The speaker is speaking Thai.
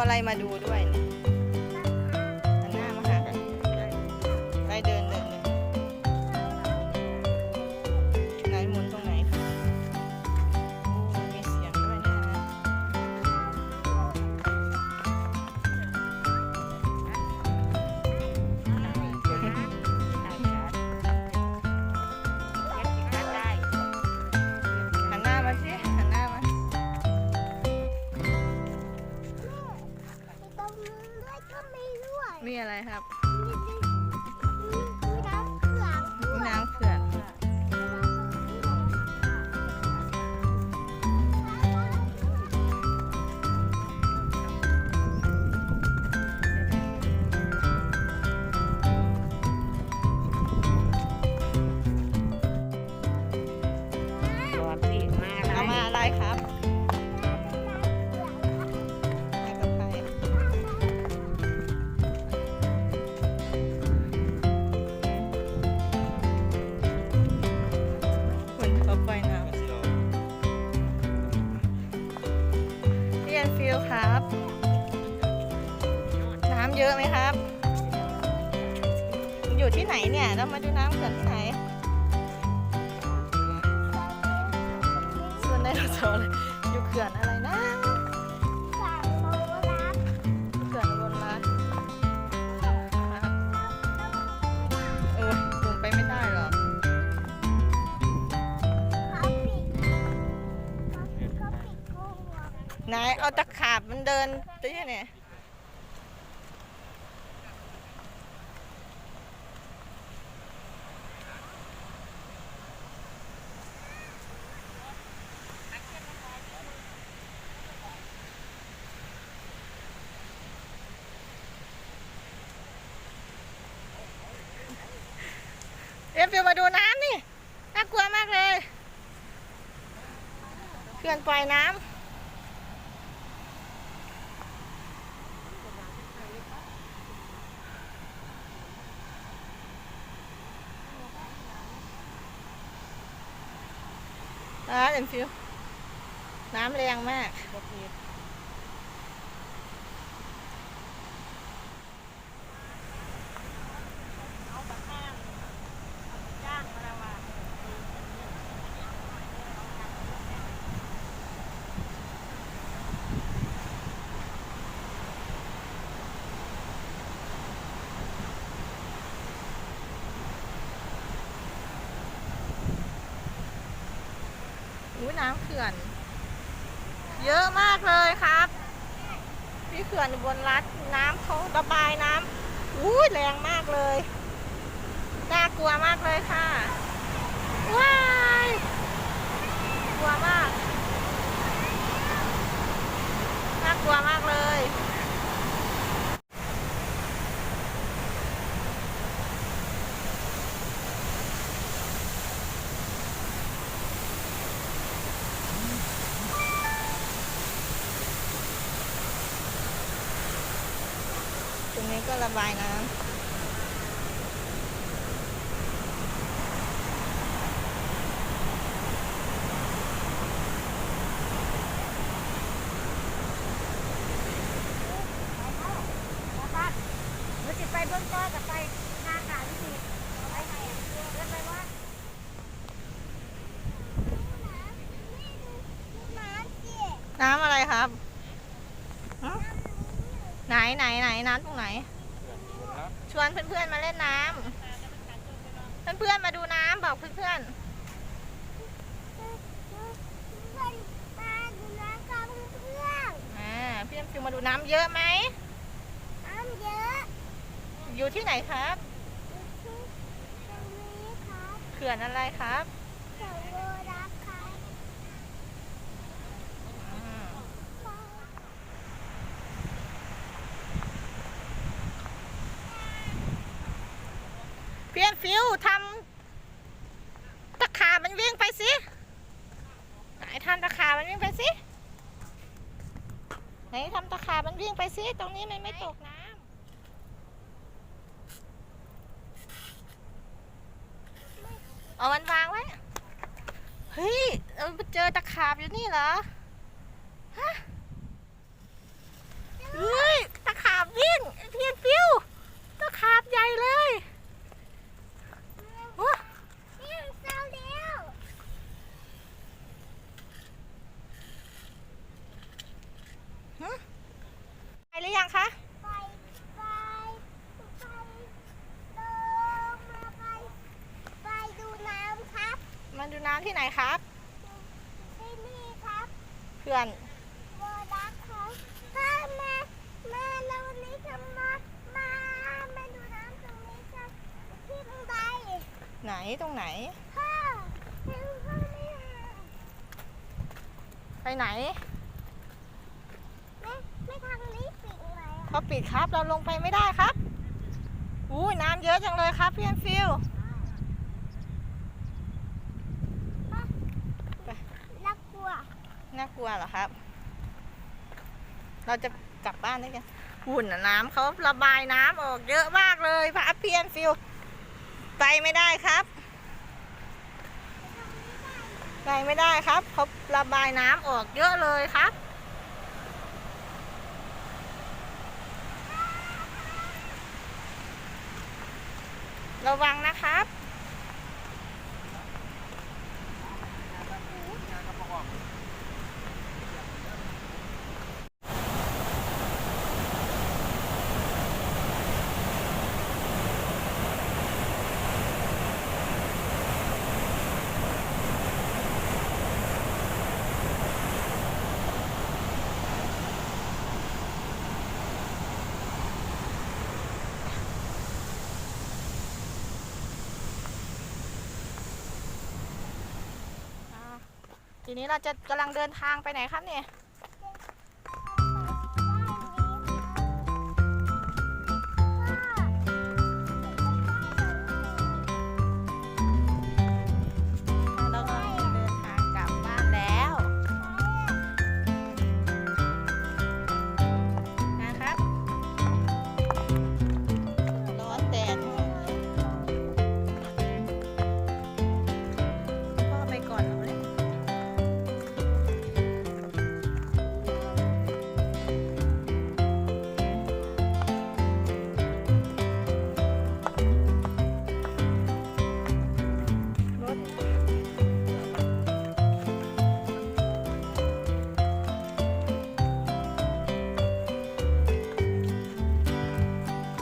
อะไรมาดูด้วย อะไรครับ พี่แอนฟิลครับ น้ำเยอะไหมครับ อยู่ที่ไหนเนี่ยเรามาดูน้ำเขื่อนที่ไหนส่วนไดโนเสาร์เลยอยู่เขื่อนอะไรนะฝั่งโบราณเขื่อนบนรัฐครับเออลงไปไม่ได้หรอกเขาปิดเขาปิดเขาปิดโค้งหัวไหนเอาตะ ขาบมันเดินตัวเนี่ยเอ็มฟิวมาดูน้ำนี่ น่ากลัวมากเลยเขื่อนปล่อยน้ำ อ่าเอ็มฟิวน้ำแรงมาก อู้ น้ำเขื่อน เยอะมากเลยครับ ที่เขื่อนบนรัฐน้ำเขาระบายน้ำอู้แรงมากเลยน่ากลัวมากเลยค่ะ ว้ายกลัวมากน่ากลัวมากเลย ตรงนี้ก็ระบายน้ำ หนูจะไปเบื้องต้นกับไปหน้าขาวิธีไปไหนเดินไปว่าน้ำสิ น้ำอะไรครับฮะ ไหนไหนไหนน้ำตรงไหน ชวนเพื่อนๆมาเล่นน้ำเพื่อนๆมาดูน้ำบอกเพื่อนเพื่อนมาดูน้ำกับเพื่อนๆอ่าพี่น้ำฟิวมาดูน้ำเยอะไหมน้ำเยอะ อยู่ที่ไหนครับตรงนี้ครับเขื่อนอะไรครับสองโลรักครับ อืมพี่น้ำ ฟิวทำตะขาบมันวิ่งไปสิไหนทำตะขาบมันวิ่งไปสิไหนทำตะขาบมันวิ่งไปสิตรงนี้มันไม่ตกน้ำเอามันวางไว้ เฮ้ยเราไปเจอตะขาบอยู่นี่เหรอ ฮะ เฮ้ย ตะขาบวิ่งเพียนฟิวตะขาบใหญ่เลยโอ้ นี่เศร้าแล้ว ไปหรือยังคะไปไปไปลงมาไปไปดูน้ำครับมาดูน้ำที่ไหนครับ ที่นี่ครับ เพื่อน โบดักครับถ้ามามาเรานี้จะมามามาดูน้ำตรงนี้ครับที่บันได ไหนตรงไหนพ่อเห็นพ่อไหมอะไปไหน ไม่ไม่ทางนี้ปิดไหมอะเขาปิดครับเราลงไปไม่ได้ครับอู้ยน้ำเยอะจังเลยครับเพียนฟิวน่ากลัว น่ากลัวเหรอครับ เราจะกลับบ้านได้กันหุ่นน่ะน้ำเขาระบายน้ำออกเยอะมากเลยพระเพียนฟิว ไปไม่ได้ครับ ไปไม่ได้ครับเขาระบายน้ำออกเยอะเลยครับระวังนะครับ อ่า ทีนี้เราจะกำลังเดินทางไปไหนครับเนี่ย